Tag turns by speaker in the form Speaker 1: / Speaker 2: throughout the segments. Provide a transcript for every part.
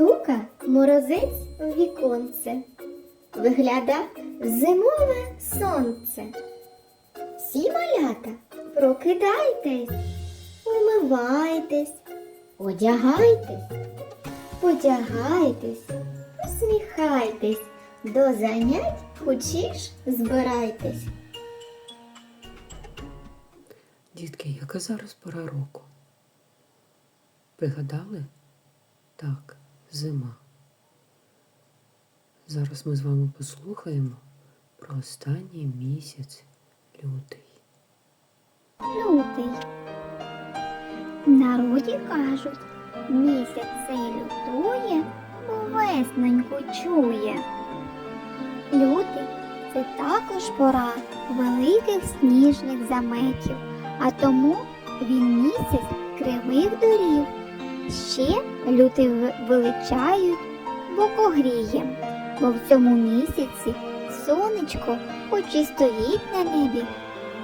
Speaker 1: Стука морозець віконце, вигляда зимове сонце. Всі малята, прокидайтесь, умивайтесь, одягайтесь, одягайтесь, усміхайтесь, до занять хочеш збирайтесь.
Speaker 2: Дітки, яка зараз пора року? Пригадали? Так, зима. Зараз ми з вами послухаємо про останній місяць лютий.
Speaker 1: Лютий. Народі кажуть, місяць цей лютує, весненьку чує. Лютий це також пора великих сніжних заметів, а тому він місяць кривих доріг. Ще лютий в- величають бокогрієм, бо в цьому місяці сонечко, хоч і стоїть на небі,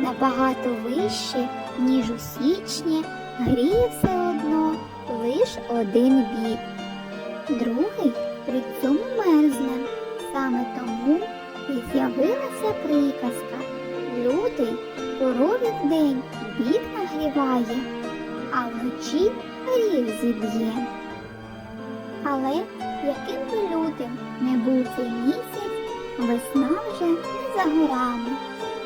Speaker 1: набагато вище, ніж у січні, гріє все одно лиш один бік. Другий при цьому мерзне. Саме тому і з'явилася приказка. Лютий корові день бік нагріває, а вночі гріх зіб'є. Але яким би лютим не був цей місяць, весна вже не за горами.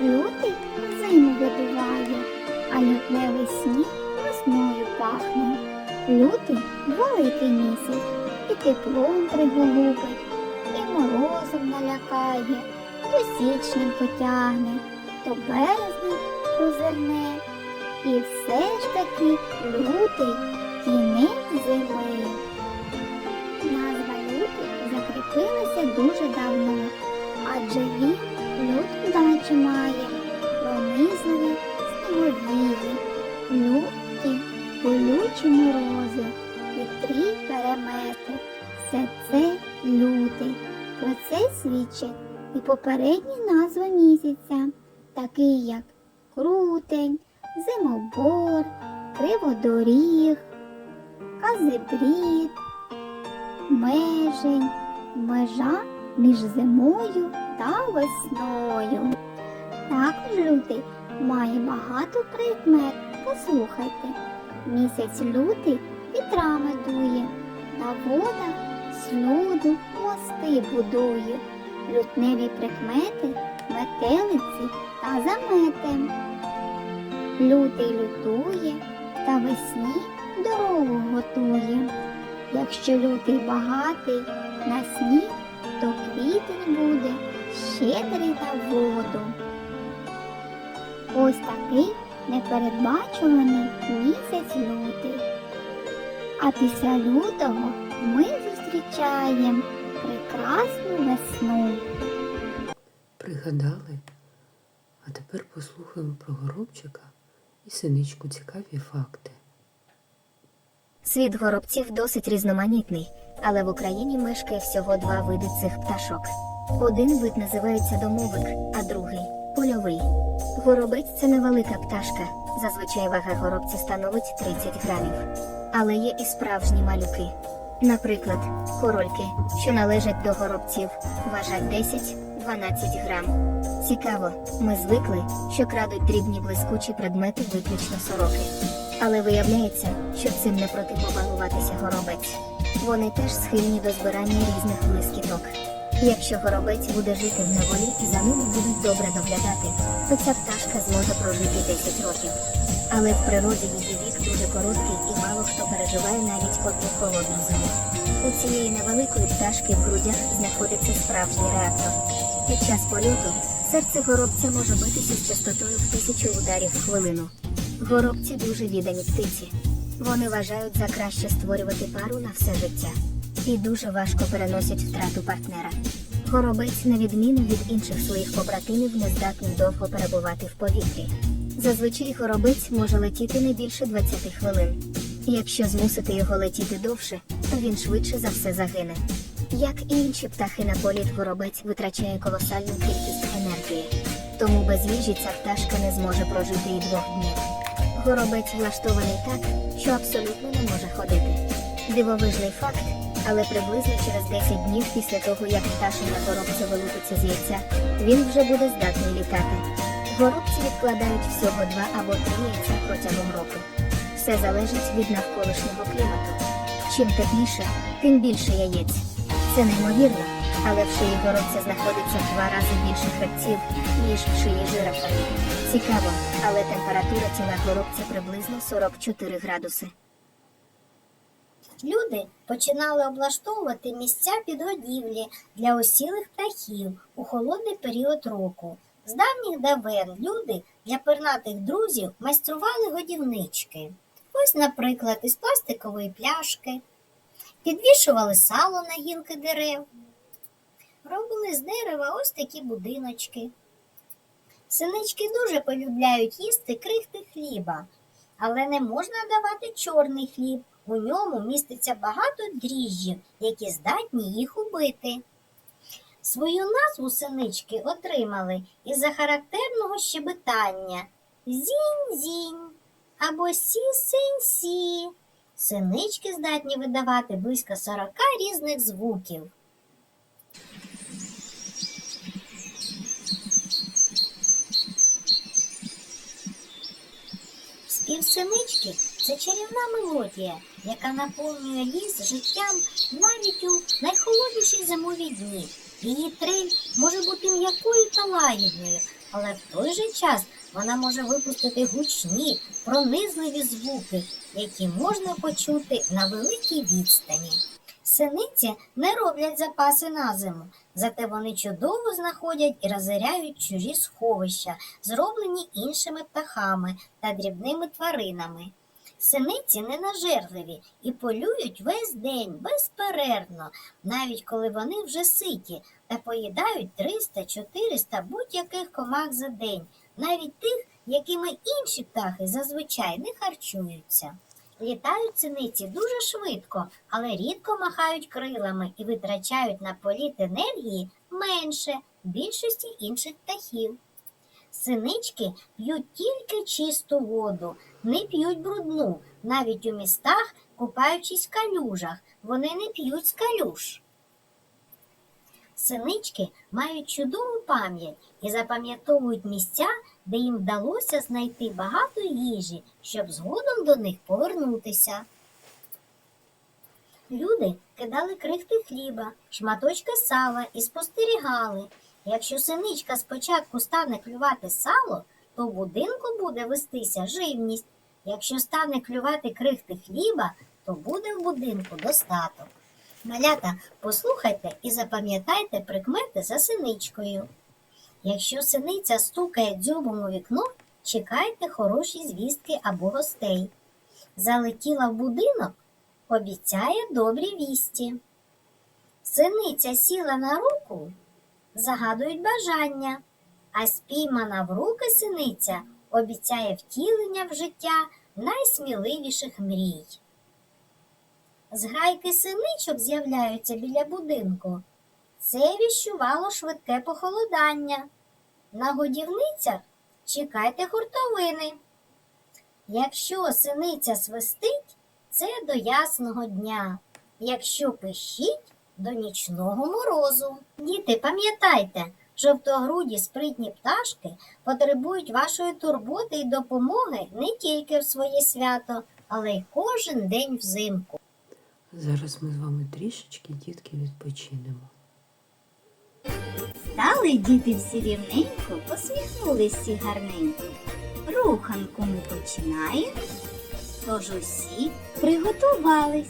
Speaker 1: Лютий зиму видуває, а лютневий сніг весною пахне. Лютий великий місяць, і теплом приголубить, і морозом налякає, то січнем потягне, то березнем прозирне. І все ж таки лютий кінець зими. Назва лютий закріпилася дуже давно, адже він люд удачі має, пронизливі сніговії, люті болючі морози, вітрі перемети. Все це лютий. Про це свідчать і попередні назви місяця, такі як крутень, зимобор, криводоріг, казибрід, межень, межа між зимою та весною. Також лютий має багато прикмет. Послухайте, місяць лютий вітрами дує, на водах слюду мости будує, лютневі прикмети, метелиці та замети. Лютий лютує та весні дорогу готує. Якщо лютий багатий на сніг, то квітень буде щедрий на воду. Ось такий непередбачуваний місяць лютий. А після лютого ми зустрічаємо прекрасну весну.
Speaker 2: Пригадали? А тепер послухаємо про горобчика і синичку цікаві факти.
Speaker 3: Світ горобців досить різноманітний, але в Україні мешкає всього два види цих пташок. Один вид називається домовик, а другий польовий. Горобець це невелика пташка. Зазвичай вага горобця становить 30 грамів. Але є і справжні малюки. Наприклад, корольки, що належать до горобців, важать 10-12 грам. Цікаво, ми звикли, що крадуть дрібні блискучі предмети виключно сороки. Але виявляється, що цим не проти протипопагуватися горобець. Вони теж схильні до збирання різних блискіток. Якщо горобець буде жити в неволі і за ним будуть добре доглядати, то ця пташка зможе прожити 10 років. Але в природі її вік дуже короткий і мало хто переживає навіть одну холодну зиму. У цієї невеликої пташки в грудях знаходиться справжній реактор. Під час польоту серце горобця може битися з частотою в тисячу ударів в хвилину. Горобці дуже віддані птиці. Вони вважають за краще створювати пару на все життя і дуже важко переносять втрату партнера. Горобець, на відміну від інших своїх побратимів, не здатний довго перебувати в повітрі. Зазвичай горобець може летіти не більше 20 хвилин. Якщо змусити його летіти довше, то він швидше за все загине. Як і інші птахи на політ, горобець витрачає колосальну кількість енергії. Тому без їжі ця пташка не зможе прожити і двох днів. Горобець влаштований так, що абсолютно не може ходити. Дивовижний факт: Але приблизно через 10 днів після того, як пташеня горобця вилупиться з яйця, він вже буде здатний літати. Горобці відкладають всього два або три яйця протягом року. Все залежить від навколишнього клімату. Чим тепліше, тим більше яєць. Це неймовірно, але в шиї горобця знаходиться в два рази більше хребців, ніж в шиї жирафа. Цікаво, але температура тіла горобця приблизно 44 градуси.
Speaker 4: Люди починали облаштовувати місця підгодівлі для осілих птахів у холодний період року. З давніх давен люди для пернатих друзів майстрували годівнички. Ось, наприклад, із пластикової пляшки, підвішували сало на гілки дерев, робили з дерева ось такі будиночки. Синички дуже полюбляють їсти крихти хліба, але не можна давати чорний хліб. У ньому міститься багато дріжджів, які здатні їх убити. Свою назву синички отримали із-за характерного щебетання зінь-зінь або сі-синь-сі. Синички здатні видавати близько 40 різних звуків. Спів синички це чарівна мелодія, яка наповнює ліс життям навіть у найхолодніші зимові дні. Її трель може бути м'якою та лагідною, але в той же час вона може випустити гучні, пронизливі звуки, які можна почути на великій відстані. Синиці не роблять запаси на зиму, зате вони чудово знаходять і розоряють чужі сховища, зроблені іншими птахами та дрібними тваринами. Синиці ненажерливі і полюють весь день безперервно, навіть коли вони вже ситі та поїдають 300-400 будь-яких комах за день, навіть тих, якими інші птахи зазвичай не харчуються. Літають синиці дуже швидко, але рідко махають крилами і витрачають на політ енергії менше більшості інших птахів. Синички п'ють тільки чисту воду, не п'ють брудну, навіть у містах, купаючись в калюжах, вони не п'ють з калюж. Синички мають чудову пам'ять і запам'ятовують місця, де їм вдалося знайти багато їжі, щоб згодом до них повернутися. Люди кидали крихти хліба, шматочки сала і спостерігали. Якщо синичка спочатку стане клювати сало, то в будинку буде вестися живність. Якщо стане клювати крихти хліба, то буде в будинку достаток. Малята, послухайте і запам'ятайте прикмети за синичкою. Якщо синиця стукає дзьобом у вікно, чекайте хороші звістки або гостей. Залетіла в будинок, обіцяє добрі вісті. Синиця сіла на руку, загадують бажання, а спіймана в руки синиця обіцяє втілення в життя найсміливіших мрій. Зграйки синичок з'являються біля будинку. Це віщувало швидке похолодання. На годівницях чекайте хуртовини. Якщо синиця свистить, це до ясного дня. Якщо пищить, до нічного морозу. Діти, пам'ятайте, жовтогруді спритні пташки потребують вашої турботи і допомоги не тільки в своє свято, але й кожен день взимку.
Speaker 2: Зараз ми з вами трішечки, дітки, відпочинемо.
Speaker 1: Стали діти всі рівненько, посміхнулись гарненько. Руханку ми починаємо, тож усі приготувались.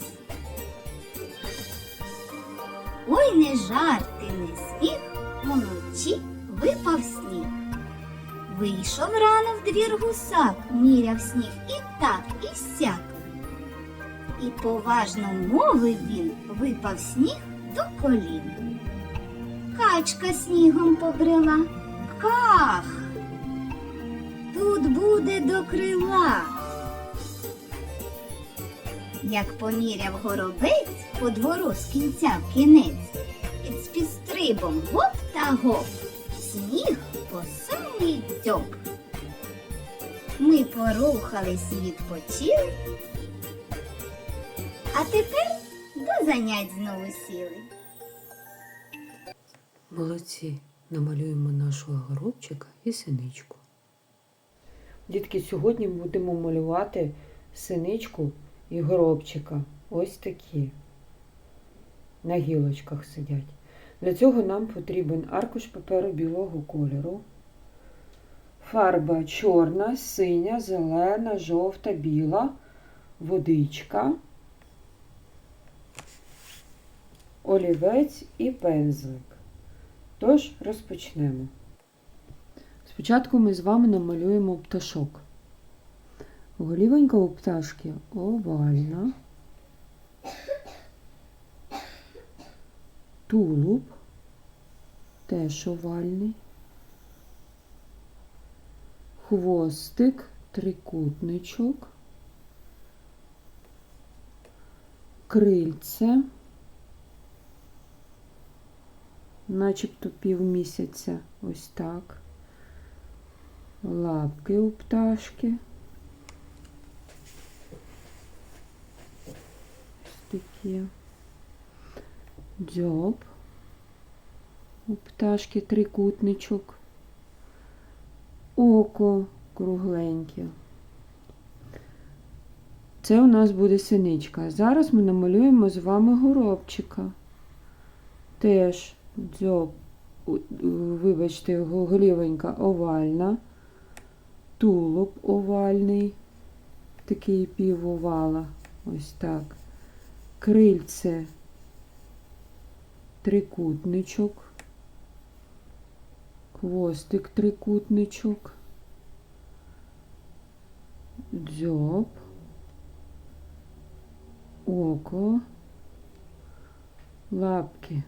Speaker 1: Ой, не жарти, не сміх, уночі випав сніг. Вийшов рано в двір гусак, міряв сніг і так, і сяк. І поважно мовив він, випав сніг до колін. Качка снігом побрела. Ках! Тут буде до крила. Як поміряв горобець по двору з кінця в кінець, під спістрибом гоп та гоп, сніг по самий дзьоб. Ми порухались і відпочили. А тепер до занять знову сіли.
Speaker 2: Молодці, намалюємо нашого горобчика і синичку. Дітки, сьогодні будемо малювати синичку і горобчика. Ось такі. На гілочках сидять. Для цього нам потрібен аркуш паперу білого кольору, фарба чорна, синя, зелена, жовта, біла, водичка, олівець і пензлик. Тож розпочнемо. Спочатку ми з вами намалюємо пташок. Голівенька у пташки овальна, тулуб теж овальний, хвостик, трикутничок, крильце, начебто півмісяця, ось так. Лапки у пташки. Ось такі. Дзьоб. У пташки трикутничок. Око кругленьке. Це у нас буде синичка. Зараз ми намалюємо з вами горобчика. Теж дзьоб, вибачте, го- голівенька овальна, тулуб овальний, такий півовала, ось так. Крильце, трикутничок, хвостик трикутничок, дзьоб, око, лапки.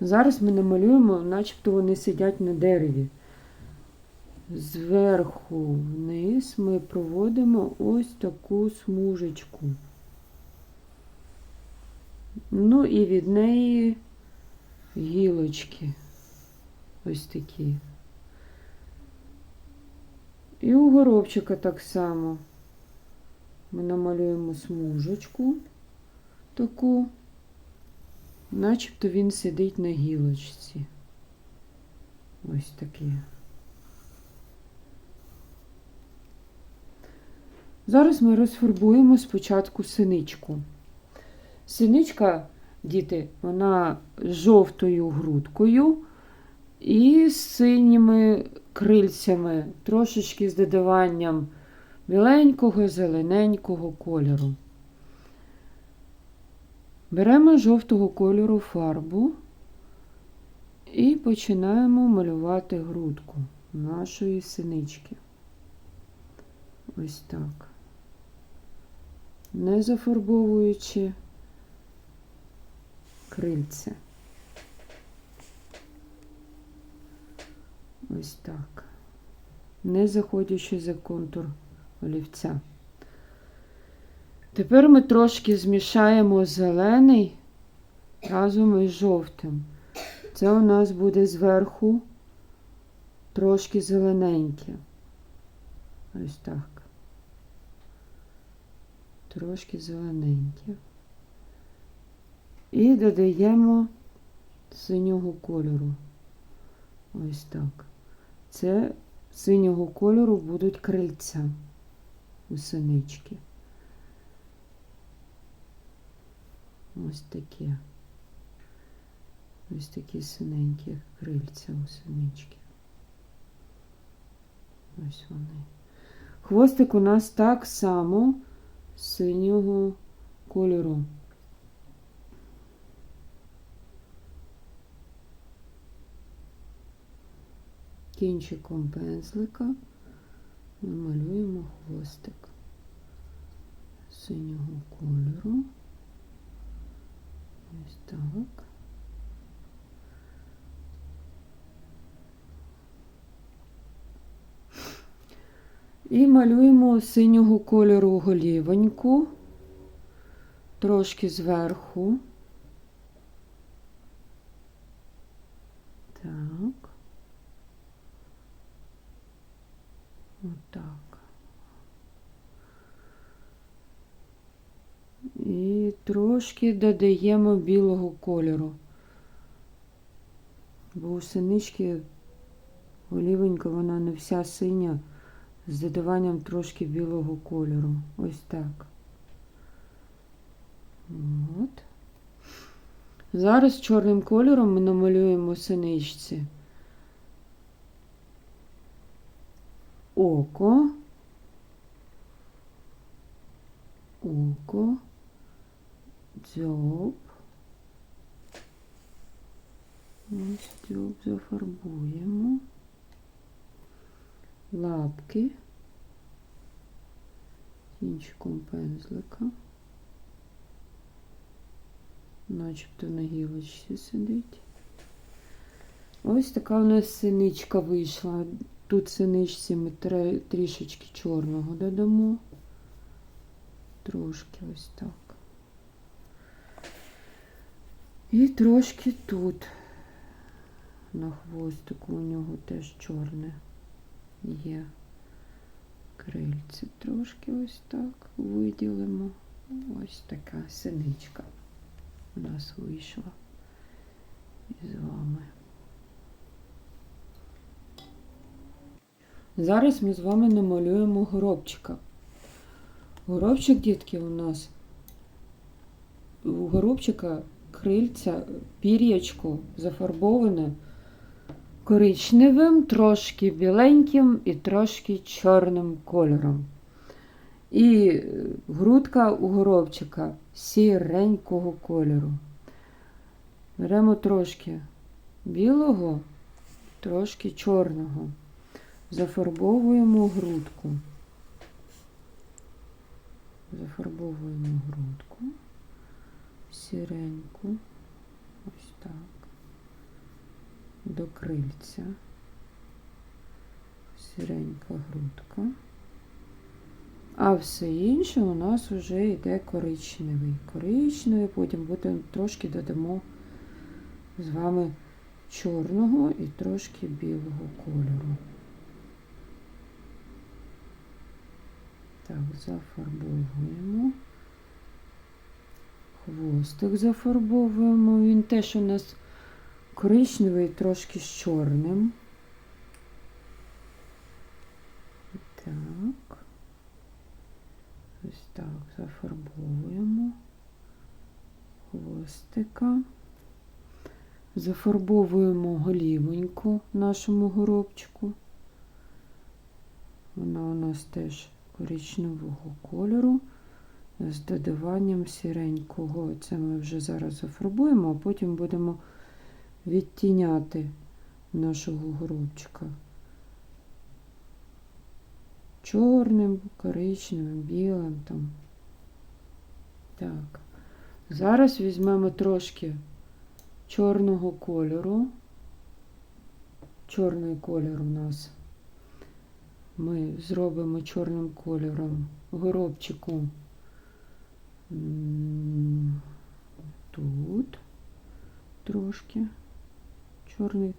Speaker 2: Зараз ми намалюємо, начебто вони сидять на дереві. Зверху вниз ми проводимо ось таку смужечку. Ну і від неї гілочки. Ось такі. І у горобчика так само. Ми намалюємо смужечку таку. Начебто він сидить на гілочці. Ось таке. Зараз ми розфарбуємо спочатку синичку. Синичка, діти, вона з жовтою грудкою і з синіми крильцями, трошечки з додаванням біленького, зелененького кольору. Беремо жовтого кольору фарбу і починаємо малювати грудку нашої синички. Ось так. Не зафарбовуючи крильце. Ось так. Не заходячи за контур олівця. Тепер ми трошки змішаємо зелений разом із жовтим. Це у нас буде зверху трошки зелененьке. Ось так. Трошки зелененьке. І додаємо синього кольору. Ось так. Це синього кольору будуть крильця у синички. Ось таке. Ось такі синенькі крильця у синички. Ось вони. Хвостик у нас так само синього кольору. Кінчиком пензлика ми малюємо хвостик синього кольору. Ось так. І малюємо синього кольору голівоньку, трошки зверху. Так. Отак. Трошки додаємо білого кольору. Бо у синички олівенька, вона не вся синя, з додаванням трошки білого кольору. Ось так. От. Зараз чорним кольором ми намалюємо синичці. Око. Око. Дзьоб. Ось дзьоб зафарбуємо. Лапки. Кінчиком пензлика. Начебто на гілочці сидить. Ось така у нас синичка вийшла. Тут синичці ми трішечки чорного додамо. Трошки ось так. І трошки тут. На хвостику у нього теж чорне є. Крильце трошки ось так виділимо. Ось така синичка у нас вийшла із вами. Зараз ми з вами намалюємо горобчика. Горобчик, дітки, у нас у горобчика крильця, пір'ячко зафарбоване коричневим, трошки біленьким і трошки чорним кольором. І е, грудка у горобчика сіренького кольору. Беремо трошки білого, трошки чорного. Зафарбовуємо грудку. Зафарбовуємо грудку. Сіреньку. Ось так. До крильця. Сіренька грудка. А все інше у нас вже йде коричневий. Коричневий, потім будемо трошки додамо з вами чорного і трошки білого кольору. Так, зафарбовуємо. Хвостик зафарбовуємо. Він теж у нас коричневий, трошки з чорним. Так. Ось так зафарбовуємо хвостика. Зафарбовуємо голівоньку нашому горобчику. Вона у нас теж коричневого кольору з додаванням сіренького. Це ми вже зараз зафарбуємо, а потім будемо відтіняти нашого горобчика. Чорним, коричневим, білим там. Так. Зараз візьмемо трошки чорного кольору. Чорний колір у нас ми зробимо чорним кольором горобчику тут трошки чорний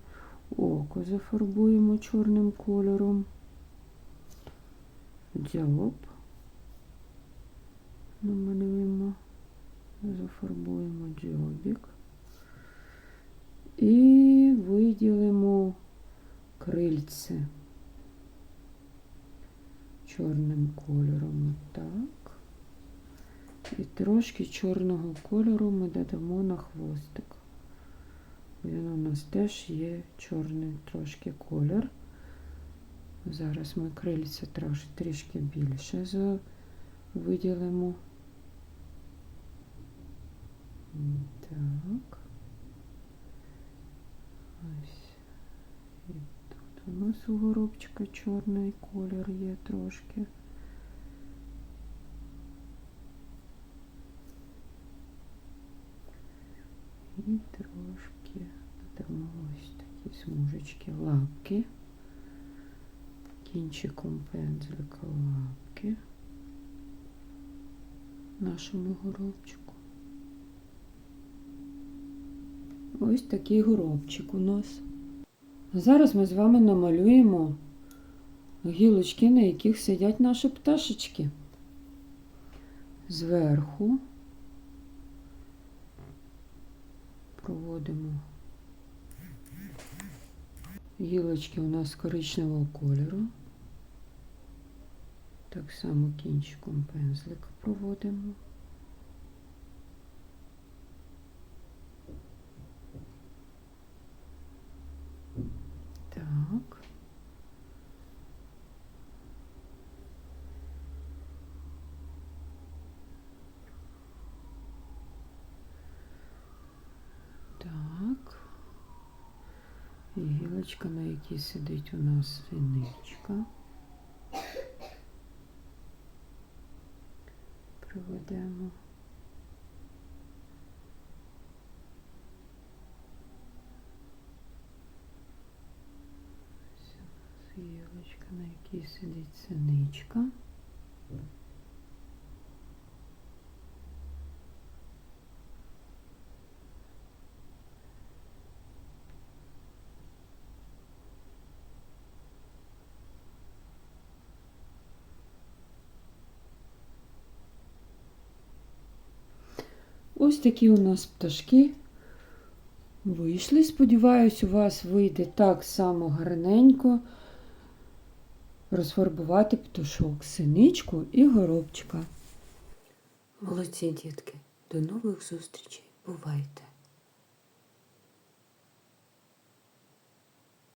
Speaker 2: око зафарбуємо чорним кольором. Дзьоб намалюємо, зафарбуємо дзьобік і виділимо крильце чорним кольором. Так. І трошки чорного кольору ми додамо на хвостик. Він у нас теж є чорний трошки колір. Зараз ми крильця трішки більше виділимо. Так. Ось. І тут у нас у горобчика чорний колір є трошки. І трошки додамо ось такі смужечки лапки. Кінчиком пензлика лапки нашому горобчику. Ось такий горобчик у нас. Зараз ми з вами намалюємо гілочки, на яких сидять наші пташечки. Зверху проводимо. Гілочки у нас коричневого кольору. Так само кінчиком пензлика проводимо. Так. Так. І на якій сидить у нас синичка. Проведемо. Ось у нас Гілочка, на якій сидить синичка. Ось такі у нас пташки вийшли. Сподіваюсь, у вас вийде так само гарненько розфарбувати пташок, синичку і горобчика. Молодці, дітки. До нових зустрічей. Бувайте!